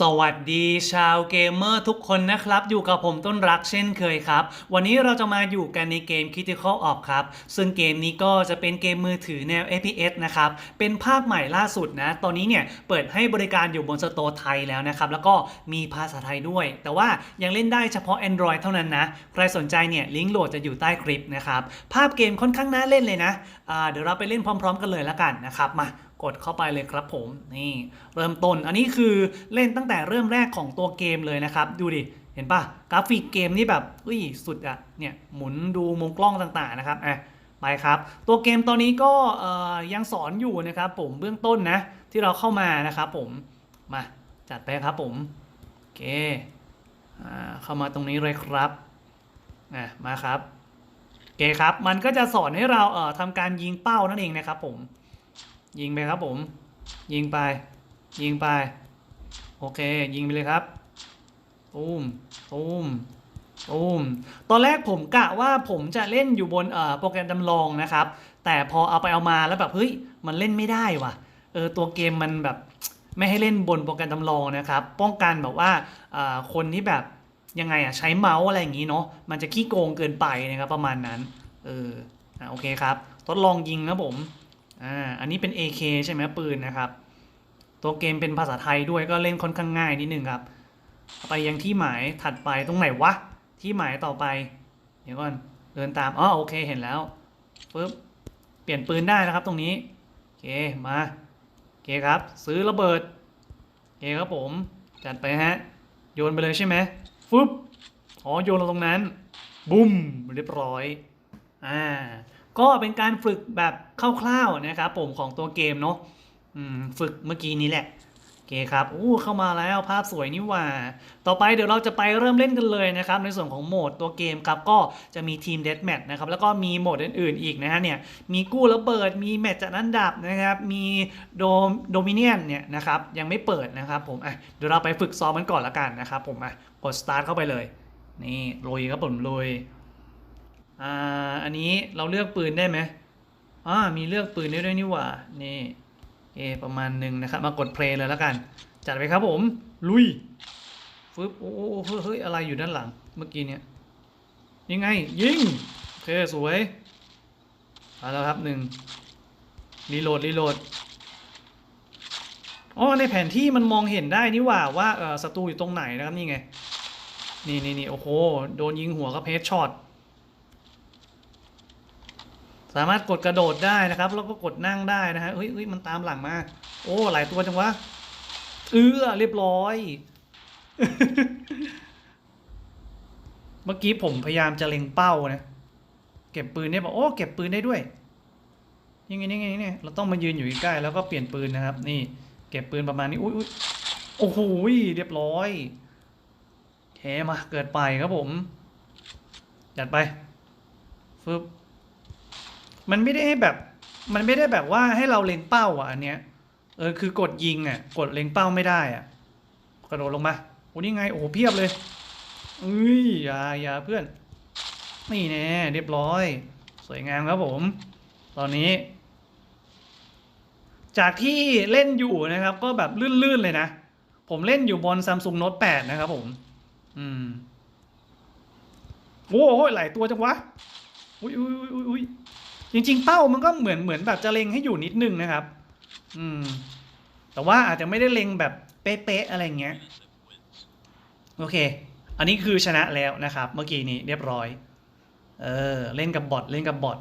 สวัสดีชาวเกมเมอร์ทุกคนนะครับ อยู่กับผมต้นรักเช่นเคยครับ วันนี้เราจะมาอยู่กันในเกม Critical Op ครับ ซึ่งเกมนี้ก็จะเป็นเกมมือถือแนว FPS นะครับ เป็นภาคใหม่ล่าสุดนะ ตอนนี้เนี่ยเปิดให้บริการอยู่บนสโตร์ไทยแล้วนะครับ แล้วก็มีภาษาไทยด้วย แต่ว่ายังเล่นได้เฉพาะ Android เท่านั้นนะ ใครสนใจเนี่ยลิงก์โหลดจะอยู่ใต้คลิปนะครับภาพเกมค่อนข้างน่าเล่นเลยนะเดี๋ยวเราไปเล่นพร้อม ๆ กันเลยละกันนะครับมา กดเข้าไปเลยครับผมนี่เริ่มต้นอันนี้คือเล่นตั้งแต่เริ่มแรกของตัวเกมเลยนะครับ ดูดิเห็นปะกราฟิกเกมนี่แบบอุ้ยสุดอะเนี่ยหมุนดูมุมกล้องต่างๆนะครับอะไปครับ ตัวเกมตอนนี้ก็ยังสอนอยู่นะครับ ผมเบื้องต้นนะที่เราเข้ามานะครับผมมาจัดไปครับผมโอเคอเข้ามาตรงนี้เลยครับอ่มาครับโอเคครับ มันก็จะสอนให้เราเอ่อทำการยิงเป้านั่นเองนะครับผม ยิงไปครับผม ยิงไป ยิงไป โอเค ยิงไปเลยครับตูมตูมตูมตอนแรกผมกะว่าผมจะเล่นอยู่บนเอ่อโปรแกรมจำลองนะครับ แต่พอเอาไปเอามาแล้วแบบเฮ้ยมันเล่นไม่ได้ว่ะเออตัวเกมมันแบบไม่ให้เล่นบนโปรแกรมจำลองนะครับ ป้องกันแบบว่าคนที่แบบยังไงอะใช้เมาส์อะไรอย่างนี้เนาะมันจะขี้โกงเกินไปนะครับประมาณนั้น เอออะโอเคครับ ทดลองยิงนะผม อ่าอันนี้เป็น AK ใช่ไหมปืนนะครับ ตัวเกมเป็นภาษาไทยด้วยก็เล่นค่อนข้างง่ายนิดนึงครับ ไปยังที่หมายถัดไปตรงไหนวะ ที่หมายต่อไป เดี๋ยวก่อนเดินตามอ๋อโอเคเห็นแล้วปึ๊บเปลี่ยนปืนได้นะครับตรงนี้โอเคมาโอเคครับ ซื้อระเบิดโอเคครับผม จัดไปฮะ โยนไปเลยใช่ไหมฟึบอ๋อโยนลงตรงนั้นบุ้มเรียบร้อยอ่า ก็เป็นการฝึกแบบคร่าวๆนะครับผมของตัวเกมเนาะฝึกเมื่อกี้นี้แหละโอเคครับอู้เข้ามาแล้วภาพสวยนี่ว่า ต่อไปเดี๋ยวเราจะไปเริ่มเล่นกันเลยนะครับ ในส่วนของโหมดตัวเกมครับก็จะมีทีมเด a แมทนะครับแล้วก็มีโหมดอื่นๆอีกนะฮะเนี่ยมีกู้ระเบิดมีแมตช์จัดอันดับนะครับมีโดมโดมิเนียนเนี่ยนะครับยังไม่เปิดนะครับผมอะเดี๋ยวเราไปฝึกซ้อมมันก่อนละกันนะครับผมอะกดสตาร์ทเข้าไปเลยนี่ลุยครับผมลุย อ่าอันนี้เราเลือกปืนได้ไหมอ่ามีเลือกปืนได้ด้วยนี่หว่า นี่เอประมาณหนึ่งนะครับ มากดเพลย์เลยแล้วกัน จัดไปครับผม ลุยฟึบโอ้โอ้โอ้เฮ้ยอะไรอยู่ด้านหลังเมื่อกี้เนี่ยยังไง ยิงโอเคสวยมาแล้วครับหนึ่งรีโหลดรีโหลดอ๋อในแผนที่มันมองเห็นได้นี่หว่าว่าศัตรูอยู่ตรงไหนนะครับนี่ไง นี่นี่นี่โอ้โหโดนยิงหัวก็เพชช็อต สามารถกดกระโดดได้นะครับ แล้วก็กดนั่งได้นะฮะเฮ้ยเฮ้ยมันตามหลังมา โอ้หลายตัวจังวะเออเรียบร้อย เมื่อกี้ผมพยายามจะเล็งเป้านะเก็บปืนได้บอกโอ้เก็บปืนได้ด้วยยังไงยังไงเนี่ยเราต้องมายืนอยู่ใกล้แล้วก็เปลี่ยนปืนนะครับ นี่ เก็บปืนประมาณนี้อุ้ยอุ้ยโอ้โหเรียบร้อยแคมาเกิดไปครับผมจัดไปฟึบ มันไม่ได้ให้แบบ มันไม่ได้แบบว่าให้เราเล็งเป้าอะอันเนี้ย เออคือกดยิงอะ กดเล็งเป้าไม่ได้อะ กระโดดลงมา โอ้นี่ไง โอ้โเพียบเลยอุ้ยอย่าอย่าเพื่อน นี่แน่เรียบร้อย สวยงามครับผม ตอนนี้ จากที่เล่นอยู่นะครับ ก็แบบลื่นๆเลยนะ ผมเล่นอยู่บน Samsung Note 8 นะครับผม อืมโอ้โหหลายตัวจังวะ อุ้ยอุ้ยอุ้ยอุ้ย จริง ๆ เป้ามันก็เหมือนเหมือนแบบจะเล็งให้อยู่นิดนึงนะครับ อืม แต่ว่าอาจจะไม่ได้เล็งแบบเป๊ะๆอะไรเงี้ย โอเค อันนี้คือชนะแล้วนะครับ เมื่อกี้นี้เรียบร้อย เออ เล่นกับบอทเล่นกับบอท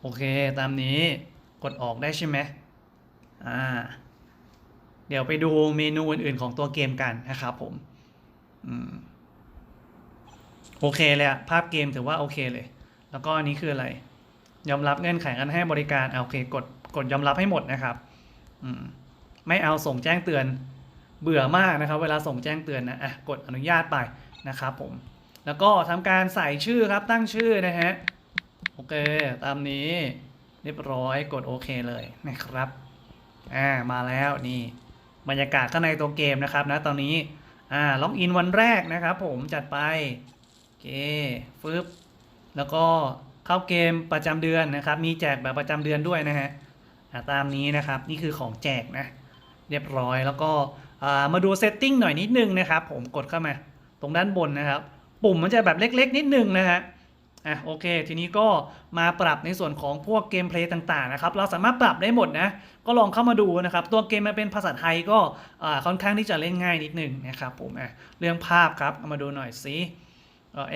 โอเค ตามนี้กดออกได้ใช่ไหมอ่า เดี๋ยวไปดูเมนูอื่นๆของตัวเกมกันนะครับผม อืม โอเคเลยอะภาพเกมถือว่าโอเคเลย แล้วก็อันนี้คืออะไร ยอมรับเงื่อนไขการให้บริการอะโอเคกดกดยอมรับให้หมดนะครับอไม่เอาส่งแจ้งเตือนเบื่อมากนะครับ เวลาส่งแจ้งเตือนนะอะกดอนุญาตไปนะครับผม แล้วก็ทำการใส่ชื่อครับตั้งชื่อนะฮะโอเค ตามนี้เรียบร้อยกดโอเคเลยนะครับอ่ามาแล้วนี่บรรยากาศข้างในตัวเกมนะครับนะตอนนี้อ่าล็อกอินวันแรกนะครับ ผมจัดไปโอเคฟึบแล้วก็ เข้าเกมประจำเดือนนะครับ มีแจกแบบประจำเดือนด้วยนะฮะตามนี้นะครับนี่คือของแจกนะเรียบร้อยแล้วก็มาดูเซตติ้งหน่อยนิดนึงนะครับ ผมกดเข้ามา ตรงด้านบนนะครับ ปุ่มมันจะแบบเล็กๆ นิดนึงนะฮะอะโอเค ทีนี้ก็มาปรับในส่วนของพวกเกมเพลย์ต่างๆนะครับ เราสามารถปรับได้หมดนะ ก็ลองเข้ามาดูนะครับ ตัวเกมมันเป็นภาษาไทยก็ค่อนข้างที่จะเล่นง่ายนิดนึงนะครับผมอะเรื่องภาพครับเอามาดูหน่อยสิอ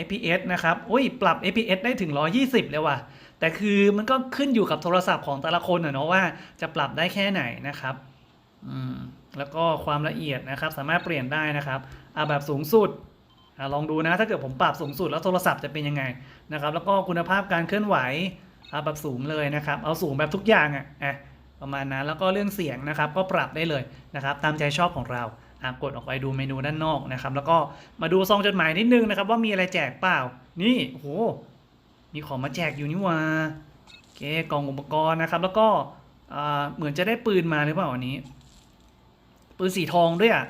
FPS นะครับอุ้ยปรับ FPS ได้ถึง 120 เลยว่ะ แต่คือมันก็ขึ้นอยู่กับโทรศัพท์ของแต่ละคนเนาะว่าจะปรับได้แค่ไหนนะครับอืมแล้วก็ความละเอียดนะครับสามารถเปลี่ยนได้นะครับเอาแบบสูงสุดอลองดูนะถ้าเกิดผมปรับสูงสุดแล้วโทรศัพท์จะเป็นยังไงนะครับแล้วก็คุณภาพการเคลื่อนไหวเอาแบบสูงเลยนะครับเอาสูงแบบทุกอย่างอะอะประมาณนั้นแล้วก็เรื่องเสียงนะครับก็ปรับได้เลยนะครับตามใจชอบของเรา กดออกไปดูเมนูด้านนอกนะครับ แล้วก็มาดูซองจดหมายนิดนึงนะครับ ว่ามีอะไรแจกเปล่า นี่โหมีของมาแจกอยู่นี่ว่าโอเคกล่องอุปกรณ์นะครับ แล้วก็เหมือนจะได้ปืนมาหรือเปล่าวันนี้ ปืนสีทองด้วยอะ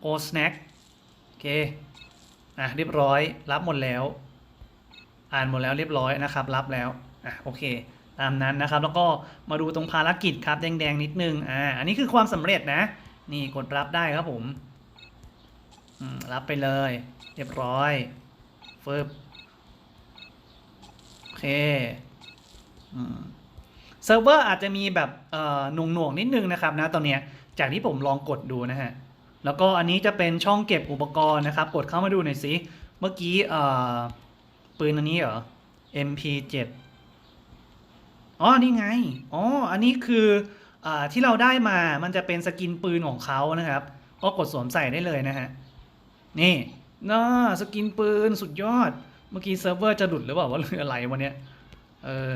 โอสแน็คโอเคอะเรียบร้อย รับหมดแล้ว อ่านหมดแล้วเรียบร้อยนะครับ รับแล้วอะโอเคตามนั้นนะครับ แล้วก็มาดูตรงภารกิจครับแดงๆนิดนึงอ่าอันนี้คือความสำเร็จนะ นี่กดรับได้ครับผมรับไปเลย เรียบร้อยเฟิบโอเคอเซิร์ฟเวอร์อาจจะมีแบบเออหน่วงหน่วงๆนิดนึงนะครับนะตอนเนี้ยจากที่ผมลองกดดูนะฮะ แล้วก็อันนี้จะเป็นช่องเก็บอุปกรณ์นะครับ กดเข้ามาดูหน่อยสิ เมื่อกี้เออปืนอันนี้เหรอ MP7 อ๋อ นี่ไง อ๋อ อันนี้คือ ที่เราได้มามันจะเป็นสกินปืนของเขานะครับ ก็กดสวมใส่ได้เลยนะฮะ นี่น่าสกินปืนสุดยอด เมื่อกี้เซิร์ฟเวอร์จะหลุดหรือเปล่าว่าเรื่องอะไรวันเนี้ย เออ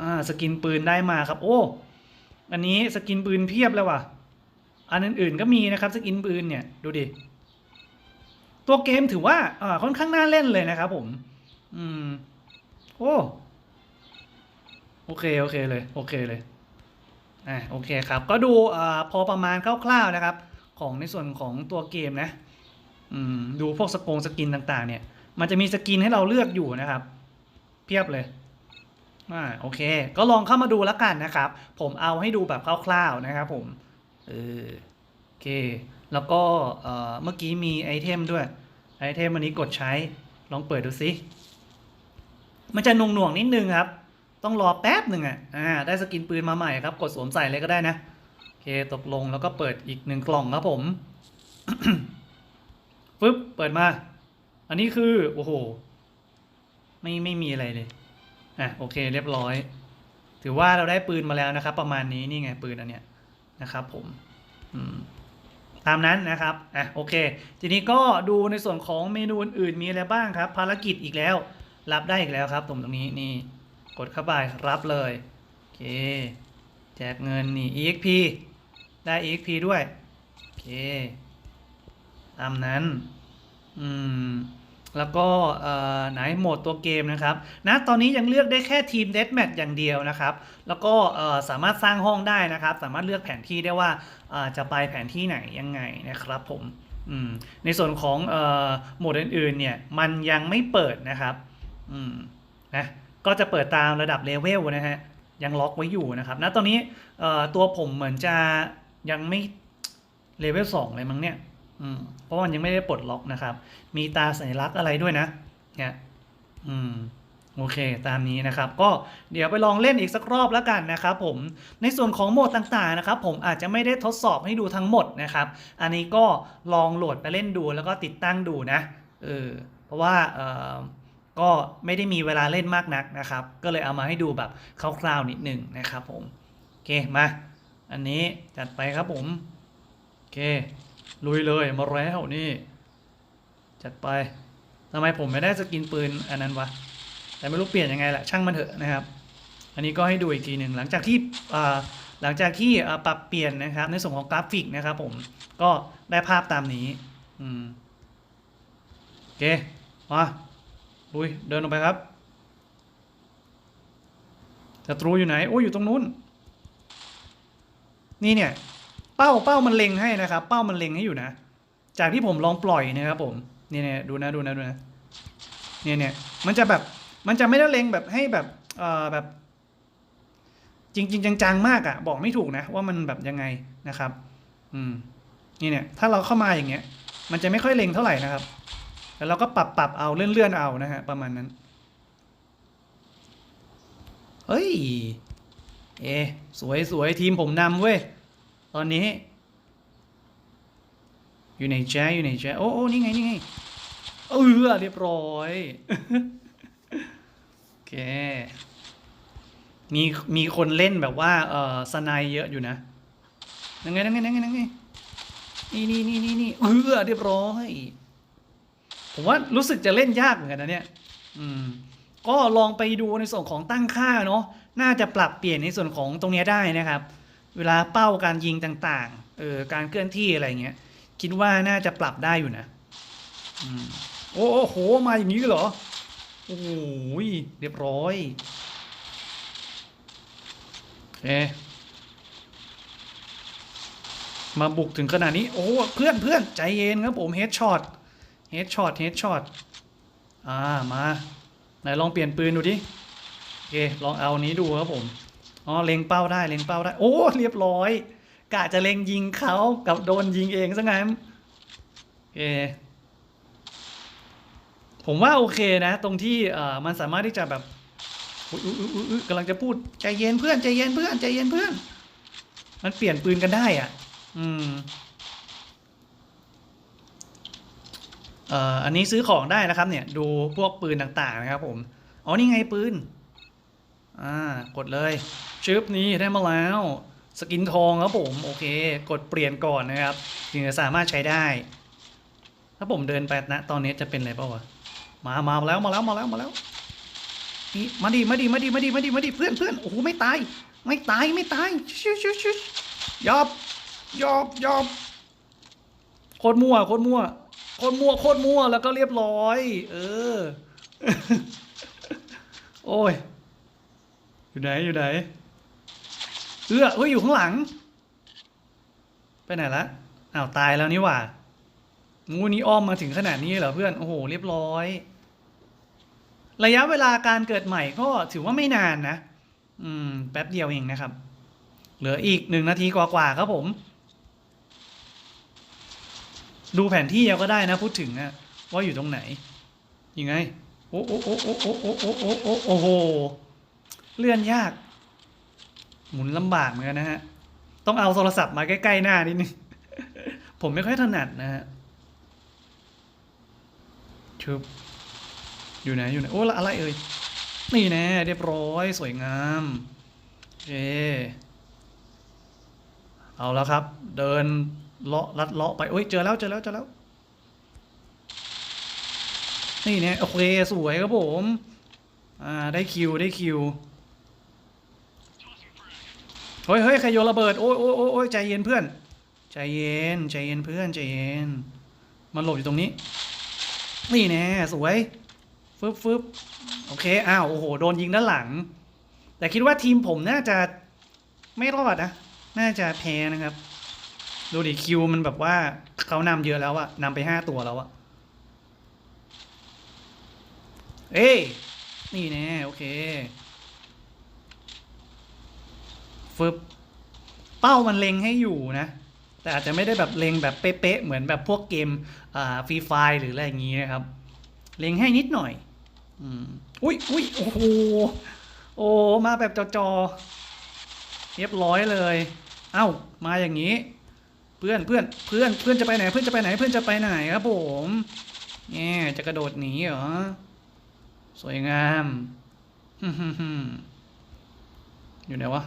อ่า สกินปืนได้มาครับ โอ้ อันนี้สกินปืนเพียบเลยว่ะ อันอื่นๆก็มีนะครับสกินปืนเนี่ย ดูดิ ตัวเกมถือว่าอ่าค่อนข้างน่าเล่นเลยนะครับผม อืม โอ้ โอเค โอเคเลย โอเคเลย อ่าโอเคครับ ก็ดูอ่าพอประมาณคร่าวๆนะครับ ของในส่วนของตัวเกมนะอืมดูพวกสกงสกินต่างๆ เนี่ย มันจะมีสกินให้เราเลือกอยู่นะครับ เพียบเลยอ่าโอเค ก็ลองเข้ามาดูแล้วกันนะครับ ผมเอาให้ดูแบบคร่าวๆนะครับผมเออโอเค แล้วก็เอ่อเมื่อกี้มีไอเทมด้วยไอเทมอันนี้กดใช้ลองเปิดดูสิมันจะหน่วงๆนิดนึงครับ ต้องรอแป๊บหนึ่งอะอ่าได้สกินปืนมาใหม่ครับ กดสวมใส่เลยก็ได้นะโอเคตกลงแล้วก็เปิดอีกหนึ่งกล่องครับผมฟึบเปิดมา อันนี้คือ โอ้โห ไม่ไม่มีอะไรเลยอะโอเค เรียบร้อย ถือว่าเราได้ปืนมาแล้วนะครับ ประมาณนี้นี่ไงปืนอันเนี้ยนะครับ ผมอืมตามนั้นนะครับ อะโอเค ทีนี้ก็ดูในส่วนของเมนูอื่นๆมีอะไรบ้างครับ ภารกิจอีกแล้ว รับได้อีกแล้วครับตรงตรงนี้นี่ กดเข้าไปรับเลยโอเคแจกเงินนี่ exp ได้ exp ด้วยโอเคตามนั้นอืมแล้วก็เอ่อไหนโหมดตัวเกมนะครับนะตอนนี้ยังเลือกได้แค่ทีมเด a แมทอย่างเดียวนะครับ แล้วก็เอ่อสามารถสร้างห้องได้นะครับ สามารถเลือกแผนที่ได้ว่าอ่อจะไปแผนที่ไหนยังไงนะครับผมอืมในส่วนของเอ่อโหมดอื่นๆเนี่ยมันยังไม่เปิดนะครับอืมนะ ก็จะเปิดตามระดับเลเวลนะฮะ ยังล็อกไว้อยู่นะครับณตอนนี้ตัวผมเหมือนจะยังไม่เลเวลสองเลยมั้งเนี่ยเพราะมันยังไม่ได้ปลดล็อกนะครับ มีตาสัญลักษณ์อะไรด้วยนะ เนี่ย อืมโอเค ตามนี้นะครับ ก็เดี๋ยวไปลองเล่นอีกสักรอบแล้วกันนะครับผม ในส่วนของโหมดต่างๆนะครับ ผมอาจจะไม่ได้ทดสอบให้ดูทั้งหมดนะครับ อันนี้ก็ลองโหลดไปเล่นดูแล้วก็ติดตั้งดูนะ เออ เพราะว่าเออ ก็ไม่ได้มีเวลาเล่นมากนักนะครับ ก็เลยเอามาให้ดูแบบคร่าวๆนิดหนึ่งนะครับผมโอเคมา อันนี้จัดไปครับผมโอเคลุยเลยมาแล้วนี่จัดไปทำไมผมไม่ได้สกินปืนอันนั้นวะแต่ไม่รู้เปลี่ยนยังไงแหละช่างมันเถอะนะครับ อันนี้ก็ให้ดูอีกทีหนึ่งหลังจากที่หลังจากที่ปรับเปลี่ยนนะครับ ในส่วนของกราฟิกนะครับผมก็ได้ภาพตามนี้อืมโอเคมา ลุยเดินลงไปครับศัตรูอยู่ไหนโอ้ยอยู่ตรงนู้น นี่เนี่ย เป้าเป้ามันเล็งให้นะครับ เป้ามันเล็งให้อยู่นะ จากที่ผมลองปล่อยนะครับผมนี่เนี่ยดูนะดูนะดูนะเนี่ยเนี่ยมันจะแบบมันจะไม่ได้เล็งแบบให้แบบเอ่อแบบ จริงๆจังๆมากอะ่ะ บอกไม่ถูกนะ ว่ามันแบบยังไงนะครับ อืมนี่เนี่ย ถ้าเราเข้ามาอย่างเงี้ย มันจะไม่ค่อยเล็งเท่าไหร่นะครับ แล้วเราก็ปรับปรับเอาเลื่อนเลื่อนเอานะฮะประมาณนั้น เฮ้ย เอ สวยสวยทีมผมนำเว้ย ตอนนี้ อยู่ในแจอยู่ในแจโอ้โอ้นี่ไง นี่ไง เออเรียบร้อย โอเค มีมีคนเล่นแบบว่า เออสไนเยอะอยู่นะยังไงยังไงยังไงยังไงนี่นี่นี่นี่นี่เออเรียบร้อย ผมว่ารู้สึกจะเล่นยากเหมือนกันนะเนี่ย อืม ก็ลองไปดูในส่วนของตั้งค่าเนาะ น่าจะปรับเปลี่ยนในส่วนของตรงนี้ได้นะครับ เวลาเป้าการยิงต่างๆ เออ การเคลื่อนที่อะไรเงี้ย คิดว่าน่าจะปรับได้อยู่นะ อืม โอ้โห มาอย่างนี้เหรอ โอ้โหเรียบร้อยเอมาบุกถึงขนาดนี้ โอ้ เพื่อนเพื่อนใจเย็นครับผมเฮดช็อต เฮดช็อตเฮดช็อตอ่ามาไหนลองเปลี่ยนปืนดูดิโอเคลองเอานี้ดูครับผมอ๋อเล็งเป้าได้เล็งเป้าได้ โอ้เรียบร้อยกะจะเล็งยิงเขากับโดนยิงเองซะงั้นโอเคผมว่าโอเคนะ ตรงที่เอ่อมันสามารถที่จะแบบอุ๊ยอุ๊ยอุ๊ยอุ๊ยกำลังจะพูดใจเย็นเพื่อนใจเย็นเพื่อนใจเย็นเพื่อน มันเปลี่ยนปืนกันได้อะ อืม เอ่ออันนี้ซื้อของได้นะครับเนี่ยดูพวกปืนต่างๆนะครับผมอ๋อนี่ไงปืนอ่ากดเลยชึบนี้ได้มาแล้ว สกินทองครับผมโอเค กดเปลี่ยนก่อนนะครับถึงจะสามารถใช้ได้ ถ้าผมเดินไปนะตอนนี้จะเป็นอะไรเปล่าวะมามาแล้วมาแล้วมาแล้วมาแล้วนี่มาดิมาดิมาดิมาดิมาดิมาดิเพื่อนเพื่อนโอ้โหไม่ตาย ไม่ตายไม่ตายชิวชิวชิวยอบยอบยอบโคตรมั่วโคตรมั่ว โคตรมั่วโคตรมั่วแล้วก็เรียบร้อย เออ โอ้ย อยู่ไหนอยู่ไหนเอื้อเฮ้ยอยู่ข้างหลัง ไปไหนละอ้าวตายแล้วนี่หว่างูนี้อ้อมมาถึงขนาดนี้เหรอเพื่อน โอ้โห เรียบร้อย ระยะเวลาการเกิดใหม่ก็ถือว่าไม่นานนะ อืม แป๊บเดียวเองนะครับ เหลืออีกหนึ่งนาทีกว่าๆครับผม ดูแผนที่เอาก็ได้นะพูดถึงนะว่าอยู่ตรงไหนยังไงโอ้โอ้โอ้โอ้โอ้โอ้โอ้โอ้โอ้โอ้โหเลื่อนยาก หมุนลำบากเหมือนกันนะฮะ ต้องเอาโทรศัพท์มาใกล้ๆหน้านิดนึงผมไม่ค่อยถนัดนะฮะชุบอยู่ไหนอยู่ไหนโอ้ละอะไรเอ่ยนี่แน่เรียบร้อยสวยงามเอเอาแล้วครับ เดิน เลาะลัดเลาะไปโอ้ยเจอแล้วเจอแล้วเจอแล้ว นี่แน่โอเคสวยครับผม อ่าได้คิวได้คิวเฮ้ยเฮ้ยใครโยนระเบิดโอ้ยโอ้ยโอ้ยโอ้ยใจเย็นเพื่อน ใจเย็นใจเย็นเพื่อนใจเย็น มันหลบอยู่ตรงนี้ นี่แน่สวยฟึบฟึบโอเคอ้าวโอ้โหโดนยิงด้านหลัง แต่คิดว่าทีมผมน่าจะไม่รอดนะ น่าจะแพ้นะครับ ดูดิคิวมันแบบว่าเขานำเยอะแล้วอะนำไปห้าตัวแล้วอะเอ้ยนี่แน่โอเคฟึบเป้ามันเล็งให้อยู่นะ แต่อาจจะไม่ได้แบบเล็งแบบเป๊ะๆเหมือนแบบพวกเกมอ่าฟรีไฟหรืออะไรอย่างงี้นะครับ เล็งให้นิดหน่อย อืมอุ้ยอุ้ยโอ้โหโอ้มาแบบจอๆเรียบร้อยเลย เอ้ามาอย่างนี้ เพื่อนเพื่อนเพื่อนเพื่อนจะไปไหน เพื่อนจะไปไหนเพื่อนจะไปไหนครับผมแง่จะกระโดดหนีเหรอสวยงามอยู่ไหนวะ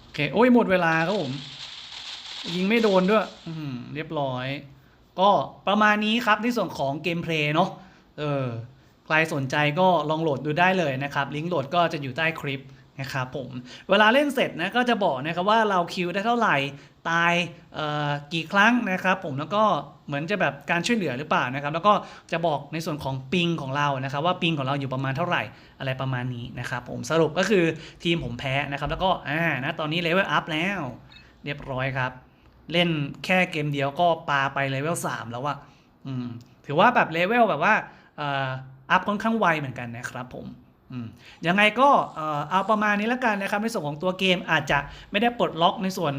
โอเคโอ้ยหมดเวลาครับผมยิงไม่โดนด้วยอืเรียบร้อย ก็ประมาณนี้ครับในส่วนของเกมเพลย์เนาะเออใครสนใจก็ลองโหลดดูได้เลยนะครับ ลิงก์โหลดก็จะอยู่ใต้คลิปนะครับผม เวลาเล่นเสร็จนะก็จะบอกนะครับว่าเราคิวได้เท่าไหร่ ตายกี่ครั้งนะครับ ผมแล้วก็เหมือนจะแบบการช่วยเหลือหรือเปล่านะครับ แล้วก็จะบอกในส่วนของปิงของเรานะครับ ว่าปิงของเราอยู่ประมาณเท่าไหร่อะไรประมาณนี้นะครับผมสรุปก็คือทีมผมแพ้นะครับ แล้วก็อ่านะตอนนี้เลเวลอัพแล้ว เรียบร้อยครับ เล่นแค่เกมเดียวก็ปาไปเลเวล3แล้วอะอืมถือว่าแบบเลเวลแบบว่าอัพค่อนข้างไวเหมือนกันนะครับผม ยังไงก็เอาประมาณนี้แล้วกันนะครับ ในส่วนของตัวเกมอาจจะไม่ได้ปลดล็อกในส่วน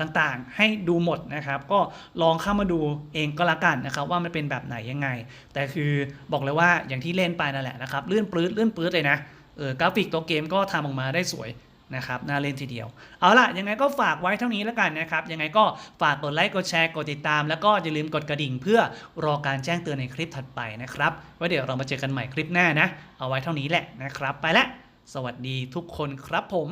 ต่างๆ ให้ดูหมดนะครับ ก็ลองเข้ามาดูเองก็แล้วกันนะครับ ว่ามันเป็นแบบไหนยังไง แต่คือบอกเลยว่าอย่างที่เล่นไปนั่นแหละนะครับเลื่อนปลื้ดเลื่อนปลื้ดเลยนะกราฟิกตัวเกมก็ทำออกมาได้สวย นะครับน่าเล่นทีเดียว เอาล่ะ ยังไงก็ฝากไว้เท่านี้แล้วกันนะครับ ยังไงก็ฝากกดไลค์กดแชร์กดติดตาม แล้วก็อย่าลืมกดกระดิ่ง เพื่อรอการแจ้งเตือนในคลิปถัดไปนะครับไว้เดี๋ยวเรามาเจอกันใหม่คลิปหน้านะ เอาไว้เท่านี้แหละนะครับ ไปละสวัสดีทุกคนครับผม